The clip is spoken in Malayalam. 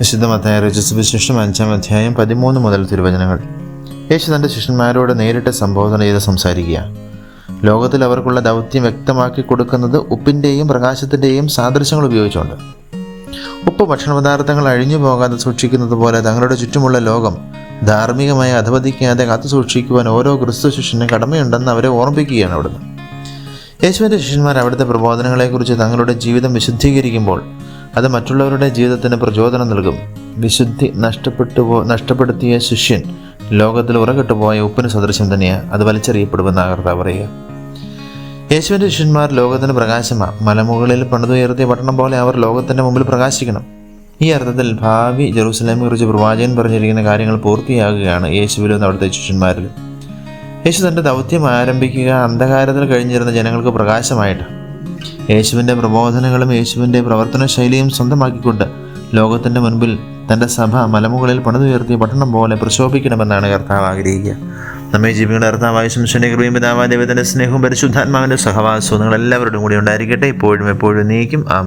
വിശുദ്ധമത്തായ രജസുവിശേഷം അഞ്ചാം അധ്യായം പതിമൂന്ന് മുതൽ തിരുവചനങ്ങൾ. യേശു തന്റെ ശിഷ്യന്മാരോട് നേരിട്ട് സംബോധന ചെയ്ത് സംസാരിക്കുക. ലോകത്തിൽ അവർക്കുള്ള ദൗത്യം വ്യക്തമാക്കി കൊടുക്കുന്നത് ഉപ്പിന്റെയും പ്രകാശത്തിന്റെയും സാദൃശ്യങ്ങൾ ഉപയോഗിച്ചുകൊണ്ട്. ഉപ്പ് ഭക്ഷണ പദാർത്ഥങ്ങൾ അഴിഞ്ഞു പോകാതെ സൂക്ഷിക്കുന്നത് പോലെ തങ്ങളുടെ ചുറ്റുമുള്ള ലോകം ധാർമ്മികമായി അധപതിക്കാതെ കാത്തു സൂക്ഷിക്കുവാൻ ഓരോ ക്രിസ്തു ശിഷ്യനും കടമയുണ്ടെന്ന് അവരെ ഓർമ്മിപ്പിക്കുകയാണ് അവിടുന്ന്. യേശുവിന്റെ ശിഷ്യന്മാർ അവിടുത്തെ പ്രബോധനങ്ങളെക്കുറിച്ച് തങ്ങളുടെ ജീവിതം വിശുദ്ധീകരിക്കുമ്പോൾ അത് മറ്റുള്ളവരുടെ ജീവിതത്തിന് പ്രചോദനം നൽകും. വിശുദ്ധി നഷ്ടപ്പെട്ടു പോ നഷ്ടപ്പെടുത്തിയ ശിഷ്യൻ ലോകത്തിൽ ഉറകെട്ടു പോയ ഉപ്പിന് സദൃശ്യം തന്നെയാണ് അത് വലിച്ചെറിയപ്പെടുമെന്ന് കർത്താവ് പറയുക. യേശുവിന്റെ ശിഷ്യന്മാർ ലോകത്തിന് പ്രകാശമാണ് മലമുകളിൽ പണിതുയർത്തിയ പട്ടണം പോലെ അവർ ലോകത്തിന്റെ മുമ്പിൽ പ്രകാശിക്കണം. ഈ അർത്ഥത്തിൽ ഭാവി ജെറൂസലേമിനെ കുറിച്ച് പ്രവാചകൻ പറഞ്ഞിരിക്കുന്ന കാര്യങ്ങൾ പൂർത്തിയാകുകയാണ് യേശുവിലും അവിടുത്തെ ശിഷ്യന്മാരിൽ യേശു തന്റെ ദൗത്യം ആരംഭിക്കുക അന്ധകാരത്തിൽ കഴിഞ്ഞിരുന്ന ജനങ്ങൾക്ക് പ്രകാശമായിട്ട് യേശുവിന്റെ പ്രബോധനങ്ങളും യേശുവിന്റെ പ്രവർത്തന ശൈലിയും സ്വന്തമാക്കിക്കൊണ്ട് ലോകത്തിന്റെ മുൻപിൽ തന്റെ സഭ മലമുകളിൽ പണിതുയർത്തിയ പട്ടണം പോലെ പ്രശോഭിക്കണമെന്നാണ് കർത്താവ് ആഗ്രഹിക്കുക. നമ്മെ ജീവികളുടെ കർത്താവായ ശംശന്റെ കൃപയും പിതാവായ ദൈവത്തിന്റെ സ്നേഹവും പരിശുദ്ധാത്മാവിന്റെ സഹവാസവും നിങ്ങൾ എല്ലാവരോടും കൂടി ഉണ്ടായിരിക്കട്ടെ. ഇപ്പോഴും എപ്പോഴും നീക്കും. ആ